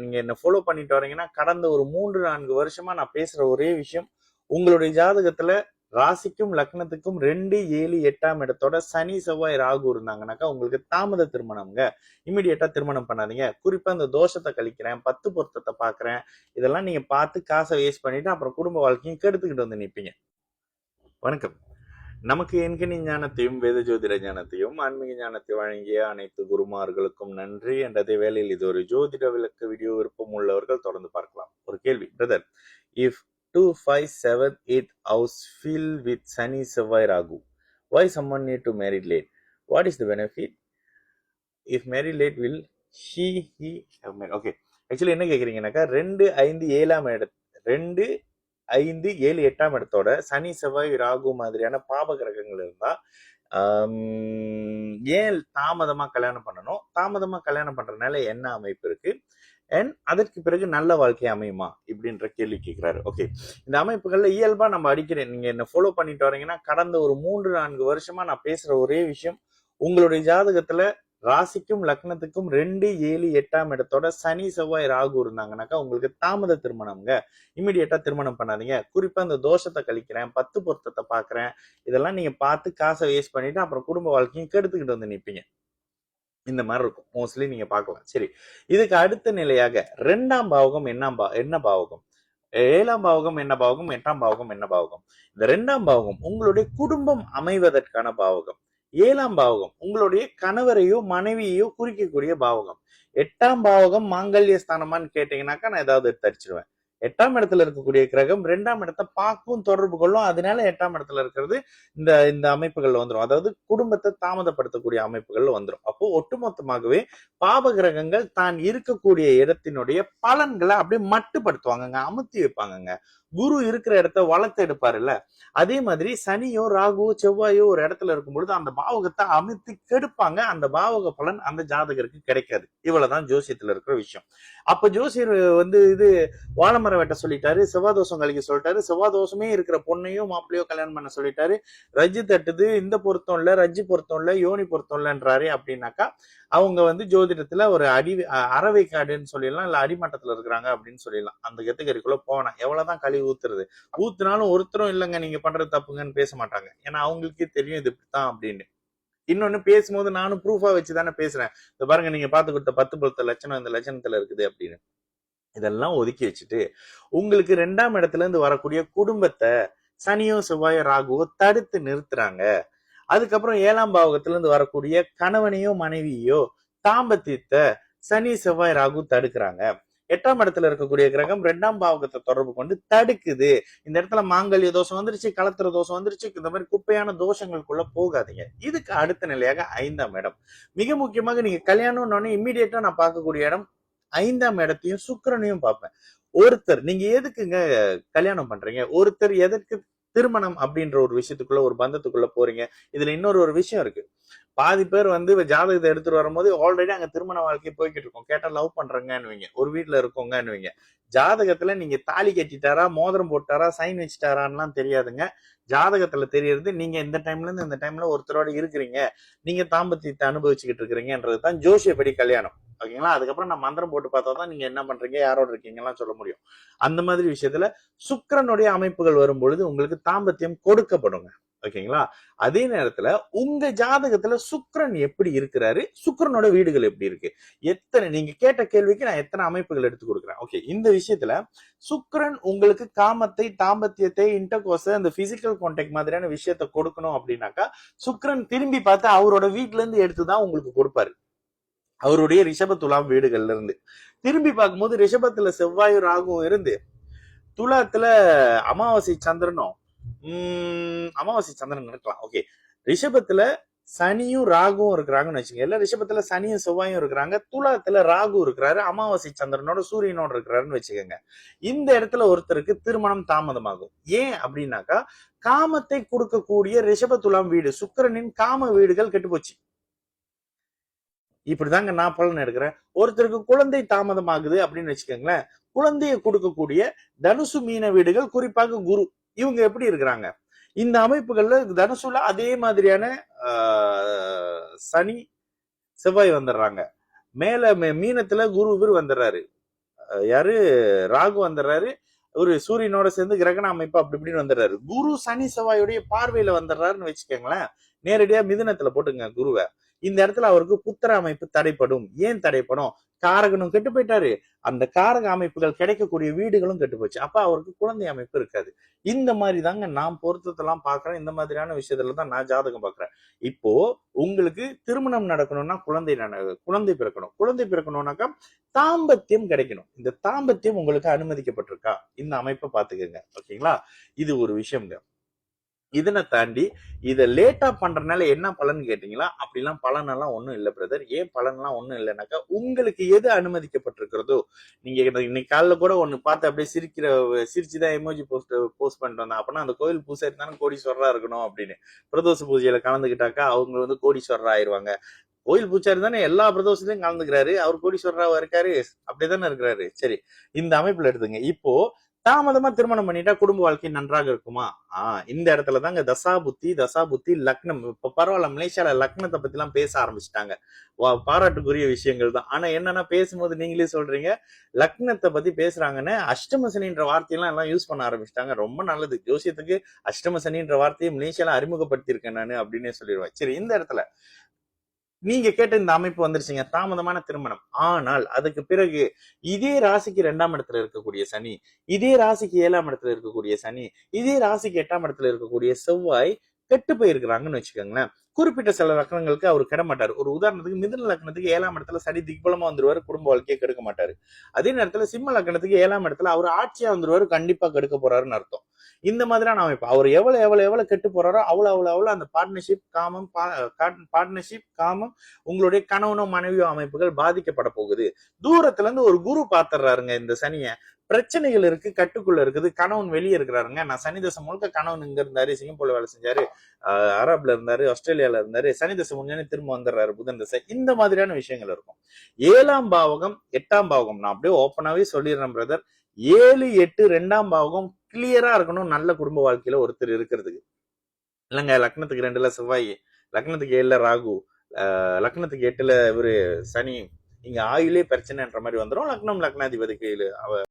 நீங்க என்ன ஃபாலோ பண்ணிட்டு வரீங்கன்னா கடந்த ஒரு மூன்று நான்கு வருஷமா நான் பேசுற ஒரே விஷயம் உங்களுடைய ஜாதகத்துல ராசிக்கும் லக்னத்துக்கும் ரெண்டு ஏழு எட்டாம் இடத்தோட சனி செவ்வாய் ராகு இருந்தாங்கனாக்கா உங்களுக்கு தாமத திருமணம்ங்க. இமிடியட்டா திருமணம் பண்ணாதீங்க. குறிப்பா இந்த தோஷத்தை கழிக்கிறேன் பத்து பொருத்தத்தை பாக்குறேன் இதெல்லாம் நீங்க பார்த்து காசை வேஸ்ட் பண்ணிட்டு அப்புறம் குடும்ப வாழ்க்கையும் கெடுத்துக்கிட்டு வந்து நிற்பீங்க வணக்கம். நமக்கு என்கணி ஞானத்தையும் வேத ஜோதிட ஞானத்தையும் ஆன்மீக ஞானத்தை வழங்கிய அனைத்து குருமார்களுக்கும் நன்றி. என்றதே வேளையில் இது ஒரு ஜோதிட விளக்க வீடியோ விருப்பம் உள்ளவர்கள் தொடர்ந்து பார்க்கலாம். ஒரு கேள்வி brother if two five seven eight house fill with Shani Sevvai Rahu why someone need to marry late what is the benefit if marry late will he he okay actually என்ன கேட்குறீங்கனாக்கா ரெண்டு ஐந்து ஏழாம் இட ரெண்டு ஐந்து ஏழு எட்டாம் இடத்தோட சனி செவ்வாய் ராகு மாதிரியான பாப கிரகங்கள் இருந்தா ஏன் தாமதமா கல்யாணம் பண்ணணும்? தாமதமா கல்யாணம் பண்றதுனால என்ன அமைப்பு இருக்கு? அண்ட் அதற்கு பிறகு நல்ல வாழ்க்கை அமையுமா? இப்படின்ற கேள்வி கேட்கிறாரு ஓகே இந்த அமைப்புகள்ல இயல்பா நம்ம அடிக்கிறேன் நீங்க என்ன ஃபாலோ பண்ணிட்டு வரீங்கன்னா கடந்த ஒரு மூன்று நான்கு வருஷமா நான் பேசுற ஒரே விஷயம் உங்களுடைய ஜாதகத்துல ராசிக்கும் லக்னத்துக்கும் ரெண்டு ஏழு எட்டாம் இடத்தோட சனி செவ்வாய் ராகு இருந்தாங்கனாக்கா உங்களுக்கு தாமத திருமணம்ங்க. இமிடியேட்டா திருமணம் பண்ணாதீங்க. குறிப்பா இந்த தோஷத்தை கழிக்கிறேன் பத்து பொருத்தத்தை பாக்குறேன் இதெல்லாம் நீங்க பார்த்து காசை வேஸ்ட் பண்ணிட்டு அப்புறம் குடும்ப வாழ்க்கையும் கெடுத்துக்கிட்டு வந்து நிப்பீங்க. இந்த மாதிரி இருக்கும். மோஸ்ட்லி நீங்க பார்க்கலாம். சரி. இதுக்கு அடுத்த நிலையாக ரெண்டாம் பாவகம் என்ன பா என்ன பாவகம்? ஏழாம் பாவகம் என்ன பாவகம்? எட்டாம் பாவகம் என்ன பாவகம்? இந்த ரெண்டாம் பாவகம் உங்களுடைய குடும்பம் அமைவதற்கான பாவகம். ஏழாம் பாவகம் உங்களுடைய கணவரையோ மனைவியையோ குறிக்கக்கூடிய பாவகம். எட்டாம் பாவகம் மாங்கல்ய ஸ்தானமான்னு கேட்டீங்கன்னாக்கா நான் ஏதாவது தரிச்சிருவேன் எட்டாம் இடத்துல இருக்கக்கூடிய கிரகம் ரெண்டாம் இடத்தை பார்க்கும் தொடர்பு கொள்ளும். அதனால எட்டாம் இடத்துல இருக்கிறது இந்த இந்த அமைப்புகள்ல வந்துடும் அதாவது குடும்பத்தை தாமதப்படுத்தக்கூடிய அமைப்புகள்ல வந்துடும் அப்போ ஒட்டுமொத்தமாகவே பாப கிரகங்கள் தான் இருக்கக்கூடிய இடத்தினுடைய பலன்களை அப்படியே மட்டுப்படுத்துவாங்கங்க அமுத்தி வைப்பாங்கங்க. குரு இருக்கிற இடத்த வளர்த்து எடுப்பாருல்ல? அதே மாதிரி சனியோ ராகுவோ செவ்வாயோ ஒரு இடத்துல இருக்கும் பொழுது அந்த பாவகத்தை அமைத்து கெடுப்பாங்க. அந்த பாவக பலன் அந்த ஜாதகருக்கு கிடைக்காது. இவ்வளவுதான் ஜோசியத்துல இருக்கிற விஷயம். அப்ப ஜோசியர் வந்து இது வாழைமரம் வெட்ட சொல்லிட்டாரு செவ்வாதோஷம் கழிக்க சொல்லிட்டாரு செவ்வாதோஷமே இருக்கிற பொண்ணையும் மாப்பிள்ளையோ கல்யாணம் பண்ண சொல்லிட்டாரு. ரஜ்ஜு தட்டுது இந்த பொருத்தம் இல்ல ரஜ்ஜு பொருத்தம் இல்ல யோனி பொருத்தம் இல்லைன்றாரு அப்படின்னாக்கா அவங்க வந்து ஜோதிடத்துல ஒரு அடி அறவை காடுன்னு சொல்லிடலாம் இல்ல அடிமட்டத்துல இருக்கிறாங்க அப்படின்னு சொல்லிடலாம். அந்த கெத்துக்கறிக்குள்ள போனேன் எவ்வளவுதான் போய் ஊத்துறது. ஊத்துனாலும் ஒருத்தரும் இல்லைங்க நீங்க பண்றது தப்புங்கன்னு பேச மாட்டாங்க. ஏன்னா அவங்களுக்கே தெரியும் இது இப்படித்தான் அப்படின்னு. இன்னொன்னு பேசும்போது நானும் ப்ரூஃபா வச்சு தானே பேசுறேன். இந்த பாருங்க நீங்க பார்த்து கொடுத்த பத்து பத்து லட்சணம் இந்த லட்சணத்துல இருக்குது அப்படின்னு. இதெல்லாம் ஒதுக்கி வச்சுட்டு உங்களுக்கு ரெண்டாம் இடத்துல இருந்து வரக்கூடிய குடும்பத்தை சனியோ செவ்வாயோ ராகுவோ தடுத்து நிறுத்துறாங்க. அதுக்கப்புறம் ஏழாம் பாவகத்துல இருந்து வரக்கூடிய கணவனையோ மனைவியோ தாம்பத்தியத்தை சனி செவ்வாய் ராகு தடுக்கிறாங்க. எட்டாம் இடத்துல இருக்கக்கூடிய கிரகம் ரெண்டாம் பாவகத்தை தொடர்பு கொண்டு தடுக்குது. இந்த இடத்துல மாங்கல்ய தோஷம் வந்துருச்சு கலத்திர தோஷம் வந்துருச்சு இந்த மாதிரி குப்பையான தோஷங்களுக்குள்ள போகாதீங்க. இதுக்கு அடுத்த நிலையாக ஐந்தாம் இடம். மிக முக்கியமாக நீங்க கல்யாணம்னு இம்மிடியேட்டா நான் பார்க்கக்கூடிய இடம் ஐந்தாம் இடத்தையும் சுக்கரனையும் பார்ப்பேன். ஒருத்தர் நீங்க எதுக்குங்க கல்யாணம் பண்றீங்க? ஒருத்தர் எதற்கு திருமணம் அப்படின்ற ஒரு விஷயத்துக்குள்ள ஒரு பந்தத்துக்குள்ள போறீங்க? இதுல இன்னொரு ஒரு விஷயம் இருக்கு. பாதி பேர் வந்து இப்ப ஜாதகத்தை எடுத்துட்டு வரும்போது ஆல்ரெடி அங்க திருமண வாழ்க்கை போய்கிட்டு இருக்கோம். கேட்டா லவ் பண்றேங்கன்னுவீங்க. ஒரு வீட்டுல இருக்கோங்கன்னுவீங்க. ஜாதகத்துல நீங்க தாலி கட்டிட்டாரா மோதிரம் போட்டாரா சைன் வச்சுட்டாரான்லாம் தெரியாதுங்க. ஜாதகத்துல தெரியறது நீங்க இந்த டைம்ல இருந்து இந்த டைம்ல ஒருத்தரோட இருக்கிறீங்க. நீங்க தாம்பத்தியத்தை அனுபவிச்சுக்கிட்டு இருக்கிறீங்கன்றது தான் ஜோசியப்படி கல்யாணம். ஓகேங்களா? அதுக்கப்புறம் நான் மந்திரம் போட்டு பார்த்தா தான் நீங்க என்ன பண்றீங்க யாரோட இருக்கீங்கலாம் சொல்ல முடியும். அந்த மாதிரி விஷயத்துல சுக்கரனுடைய அமைப்புகள் வரும் பொழுது உங்களுக்கு தாம்பத்தியம் கொடுக்கப்படுங்க. ஓகேங்களா? அதே நேரத்துல உங்க ஜாதகத்துல சுக்ரன் எப்படி இருக்கிறாரு? சுக்கிரனோட வீடுகள் எப்படி இருக்கு? எத்தனை நீங்க கேட்ட கேள்விக்கு நான் எத்தனை அமைப்புகள் எடுத்து கொடுக்குறேன். ஓகே இந்த விஷயத்துல சுக்ரன் உங்களுக்கு காமத்தை தாம்பத்தியத்தை இன்டர்கோஸ் அந்த பிசிக்கல் கான்டாக்ட் மாதிரியான விஷயத்த கொடுக்கணும் அப்படின்னாக்கா சுக்ரன் திரும்பி பார்த்து அவரோட வீட்டுல இருந்து எடுத்துதான் உங்களுக்கு கொடுப்பாரு. அவருடைய ரிஷப துலாம் வீடுகள்ல இருந்து திரும்பி பார்க்கும்போது ரிஷபத்துல செவ்வாயும் ராகும் இருந்து துலாத்துல அமாவாசை சந்திரனும் அமாவாசை சந்திரன் இருக்கலாம் ஓகே ரிஷபத்துல சனியும் ராகுவும் இருக்கிறாங்கன்னு வச்சுங்க எல்லா ரிஷபத்துல சனியும் செவ்வாயும் இருக்கிறாங்க. துலாத்துல ராகு இருக்கிறாரு. அமாவாசை சந்திரனோட சூரியனோட இருக்கிறாருன்னு வச்சுக்கோங்க. இந்த இடத்துல ஒருத்தருக்கு திருமணம் தாமதமாகும். ஏன் அப்படின்னாக்கா காமத்தை கொடுக்கக்கூடிய ரிஷப துலாம் வீடு சுக்கிரனின் காம வீடுகள் கெட்டுப்போச்சு இப்படிதாங்க நான் பலன் எடுக்கிறேன். ஒருத்தருக்கு குழந்தை தாமதமாகுது அப்படின்னு வச்சுக்கோங்களேன். குழந்தையை கொடுக்கக்கூடிய தனுசு மீன வீடுகள் குறிப்பாக குரு. இவங்க எப்படி இருக்கிறாங்க? இந்த அமைப்புகள்ல தனுசுல அதே மாதிரியான ஆஹ், சனி செவ்வாய் வந்துடுறாங்க. மேல மே- மீனத்துல குரு குரு வந்துடுறாரு. யாரு? ராகு வந்துடுறாரு. ஒரு சூரியனோட சேர்ந்து கிரகண அமைப்பு அப்படி இப்படின்னு வந்துடுறாரு. குரு சனி செவ்வாயுடைய பார்வையில வந்துடுறாருன்னு வச்சுக்கோங்களேன். நேரடியா மிதுனத்துல போட்டுங்க குருவை. இந்த இடத்துல அவருக்கு புத்திர அமைப்பு தடைப்படும். ஏன் தடைப்படும்? காரகனும் கெட்டு போயிட்டாரு. அந்த காரக அமைப்புகள் கிடைக்கக்கூடிய வீடுகளும் கெட்டு போச்சு. அப்ப அவருக்கு குழந்தை அமைப்பு இருக்காது. இந்த மாதிரி தாங்க நான் பொருத்தத்தெல்லாம் பாக்குறேன் இந்த மாதிரியான விஷயத்துல தான் நான் ஜாதகம் பாக்குறேன் இப்போ உங்களுக்கு திருமணம் நடக்கணும்னா குழந்தை குழந்தை பிறக்கணும். குழந்தை பிறக்கணும்னாக்கா தாம்பத்தியம் கிடைக்கணும். இந்த தாம்பத்தியம் உங்களுக்கு அனுமதிக்கப்பட்டிருக்கா? இந்த அமைப்பை பாத்துக்கோங்க ஓகேங்களா? இது ஒரு விஷயம்ங்க. இதனை தாண்டி இதை லேட்டா பண்றதுனால என்ன பலன் கேட்டீங்களா? அப்படிலாம் பலனெல்லாம் ஒன்றும் இல்லை பிரதர் ஏன் பலன்லாம் ஒன்றும் இல்லைனாக்கா உங்களுக்கு எது அனுமதிக்கப்பட்டிருக்கிறதோ நீங்க இன்னைக்கு காலைல கூட ஒன்று பார்த்து அப்படியே சிரிக்கிற சிரிச்சுதான் எமோஜி போஸ்ட் போஸ்ட் பண்ணிட்டு வந்தேன். அப்படின்னா அந்த கோயில் பூசை தானே கோடீஸ்வரரா இருக்கணும் அப்படின்னு. பிரதோஷ பூஜையில கலந்துக்கிட்டாக்கா அவங்க வந்து கோடீஸ்வரரா ஆயிருவாங்க. கோயில் பூச்சாரி தானே எல்லா பிரதோஷத்தையும் கலந்துக்கிறாரு. அவர் கோடீஸ்வரராக இருக்காரு. அப்படிதானே இருக்கிறாரு. சரி இந்த அமைப்புல எடுத்துங்க. இப்போ தாமதமா திருமணம் பண்ணிட்டா குடும்ப வாழ்க்கை நன்றாக இருக்குமா? ஆஹ் இந்த இடத்துல தாங்க தசா புத்தி தசா புத்தி லக்னம். இப்ப பரவாயில்ல மலேசியால லக்னத்தை பத்தி எல்லாம் பேச ஆரம்பிச்சிட்டாங்க. பாராட்டுக்குரிய விஷயங்கள் தான். ஆனா என்னன்னா பேசும்போது நீங்களே சொல்றீங்க லக்னத்தை பத்தி பேசுறாங்கன்னு அஷ்டம சனின்ற வார்த்தையெல்லாம் எல்லாம் யூஸ் பண்ண ஆரம்பிச்சிட்டாங்க. ரொம்ப நல்லது. ஜோசியத்துக்கு அஷ்டம சனின்ற வார்த்தையை மலேசியால அறிமுகப்படுத்தியிருக்கேன் நானு அப்படின்னே சொல்லிடுவேன் சரி இந்த இடத்துல நீங்க கேட்ட இந்த அமைப்பு வந்துருச்சுங்க. தாமதமான திருமணம். ஆனால் அதுக்கு பிறகு இதே ராசிக்கு ரெண்டாம் இடத்துல இருக்கக்கூடிய சனி இதே ராசிக்கு ஏழாம் இடத்துல இருக்கக்கூடிய சனி இதே ராசிக்கு எட்டாம் இடத்துல இருக்கக்கூடிய செவ்வாய் கெட்டு போயிருக்கிறாங்கன்னு வச்சுக்கோங்களேன். குறிப்பிட்ட சில லக்னங்களுக்கு அவர் கெட மாட்டார். ஒரு உதாரணத்துக்கு மிதன லக்னத்துக்கு ஏழாம் இடத்துல சனி திக்பலமா வந்துருவாரு குடும்ப வாழ்க்கையை கெடுக்க மாட்டாரு. அதே நேரத்துல சிம்ம லக்னத்துக்கு ஏழாம் இடத்துல அவர் ஆட்சியா வந்துருவாரு கண்டிப்பா கெடுக்க போறாருன்னு அர்த்தம். இந்த மாதிரியான அமைப்பு. அவர் எவ்வளவு எவ்வளவு எவ்வளவு கெட்டு போறாரோ அவ்வளவு அவ்வளவு அவ்வளவு அந்த பார்ட்னர்ஷிப் காமம் பார்ட்னர்ஷிப் காமம் உங்களுடைய கணவனோ மனைவியோ அமைப்புகள் பாதிக்கப்பட போகுது. தூரத்துல இருந்து ஒரு குரு பாத்துறாருங்க இந்த சனியை. பிரச்சனைகள் இருக்கு கட்டுக்குள்ள இருக்குது. கணவன் வெளியே இருக்கிறாருங்க. நான் சனிதசம் முழுக்க கணவன் இங்க இருந்தாரு சிங்கப்பூர்ல வேலை செஞ்சாரு ஆஹ் அரப்ல இருந்தாரு ஆஸ்திரேலியால இருந்தாரு. சனி தசை திரும்ப வந்துடுறாரு புதன் தசை. இந்த மாதிரியான விஷயங்கள் இருக்கும். ஏழாம் பாவகம் எட்டாம் பாவகம். நான் அப்படியே ஓப்பனாவே சொல்லிடுறேன் பிரதர் ஏழு எட்டு ரெண்டாம் பாவகம் கிளியரா இருக்கணும். நல்ல குடும்ப வாழ்க்கையில ஒருத்தர் இருக்கிறதுக்கு. இல்லைங்க லக்னத்துக்கு ரெண்டுல செவ்வாய் லக்னத்துக்கு ஏழுல ராகு ஆஹ் லக்னத்துக்கு எட்டுல இவரு சனி. இங்க ஆயுளே பிரச்சனைன்ற மாதிரி வந்துரும். லக்னம் லக்னாதிபதிக்கு ஏழு அவ